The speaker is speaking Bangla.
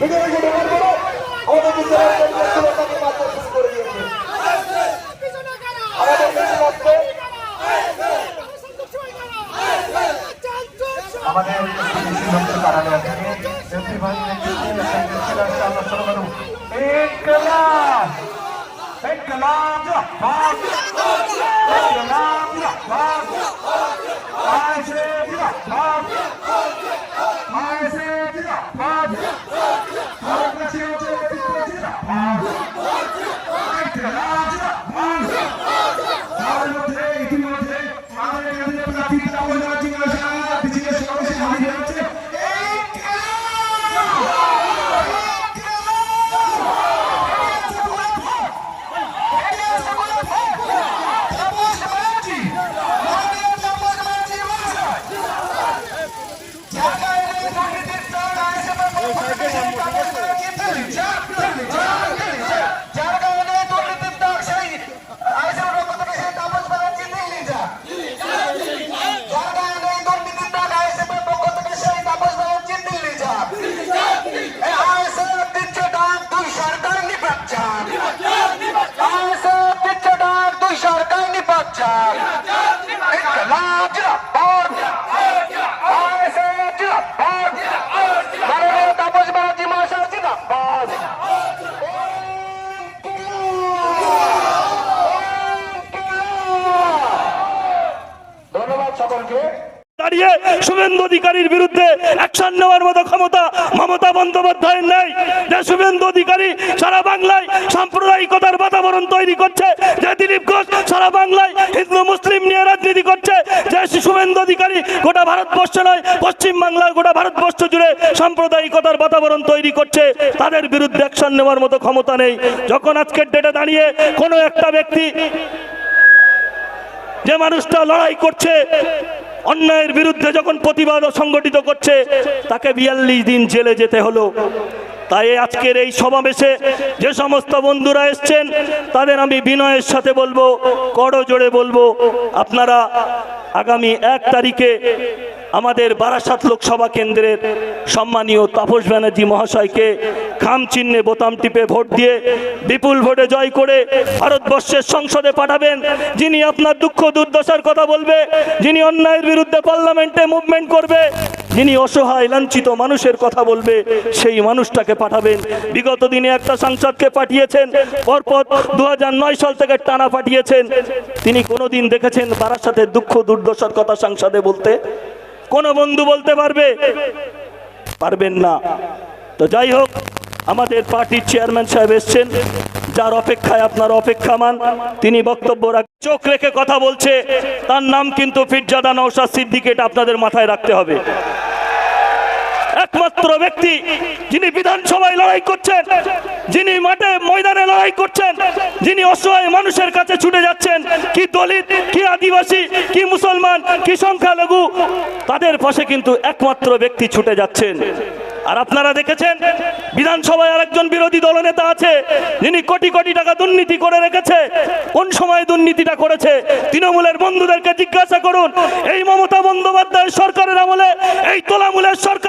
যে ঢোকার পরে আমাদের তাকে মারতে শুরু করে দিয়েছে। আমাদের দেশে আসছে আমাদের কারাগার এমপি ভাই নেতৃত্বে একটা মিছিল আসছে আমরা শুরু করব দাঁড়িয়ে শুভেন্দু অধিকারীর বিরুদ্ধে অ্যাকশন নেওয়ার মতো ক্ষমতা মমতা বন্দ্যোপাধ্যায়ের নেই। যে শুভেন্দু অধিকারী সারা বাংলায় সাম্প্রদায়িকতার বাতাবরণ তৈরি করছে, যে দিলীপ ঘোষ সারা বাংলায় হিন্দু মুসলিম নিয়ে রাজনীতি করছে, যে শুভেন্দু অধিকারী গোটা ভারতবর্ষ নয়, পশ্চিম বাংলার গোটা ভারতবর্ষ জুড়ে সাম্প্রদায়িকতার বাতাবরণ তৈরি করছে, তাদের বিরুদ্ধে অ্যাকশন নেওয়ার মতো ক্ষমতা নেই। যখন আজকের ডেটে দাঁড়িয়ে কোনো একটা ব্যক্তি যে মানুষটা লড়াই করছে, অন্যায়ের বিরুদ্ধে যখন প্রতিবাদ সংগঠিত করছে, তাকে বিয়াল্লিশ দিন জেলে যেতে হলো। তাই আজকের এই সমাবেশে যে সমস্ত বন্ধুরা এসছেন, তাদের আমি বিনয়ের সাথে বলব জোরে বলব, আপনারা আগামী এক তারিখে আমাদের বারাসাত লোকসভা কেন্দ্রের সম্মানীয় তাপস ব্যানার্জি মহাশয়কে খাম চিহ্নে বোতাম টিপে ভোট দিয়ে বিপুল ভোটে জয় করে ভারতবর্ষের সংসদে পাঠাবেন। যিনি আপনার দুঃখ দুর্দশার কথা বলবে, যিনি অন্যায়ের বিরুদ্ধে পার্লামেন্টে মুভমেন্ট করবে, যিনি অসহায়, লাঞ্ছিত মানুষের কথা বলবে, সেই মানুষটাকে পাঠাবেন। বিগত দিনে একটা সাংসদকে পাঠিয়েছেন, পরপর দু হাজার নয় সাল থেকে টানা পাঠিয়েছেন। তিনি কোনোদিন দেখেছেন বারাসাতের দুঃখ দুর্দশার কথা সংসদে বলতে? কোন বন্ধু বলতে পারবে? পারবেন না। তো যাই হোক, আমাদের পার্টির চেয়ারম্যান সাহেব এসছেন। যার অপেক্ষায় আপনার অপেক্ষা মান তিনি বক্তব্য রাখ চোখ রেখে কথা বলছে। তার নাম কিন্তু ফিরজাদা নৌসাদ সিদ্দিক, এটা আপনাদের মাথায় রাখতে হবে। একমাত্র ব্যক্তি যিনি বিধানসভায় লড়াই করছেন, যিনি মাঠে ময়দানে লড়াই করছেন, যিনি অসহায় মানুষের কাছে ছুটে যাচ্ছেন, কি দলিত, কি আদিবাসী, কি মুসলমান, কি সংখ্যালঘু, তাদের পাশে কিন্তু একমাত্র ব্যক্তি ছুটে যাচ্ছেন। আর আপনারা দেখেছেন, বিধানসভায় আরেকজন বিরোধী দলনেতা আছে, যিনি কোটি কোটি টাকা দুর্নীতি করে রেখেছে। কোন সময় দুর্নীতিটা করেছে? তৃণমূলের বন্ধুদেরকে জিজ্ঞাসা করুন। এই মমতা বন্দ্যোপাধ্যায় সরকারের আমলে, এই তোলামূলের সরকার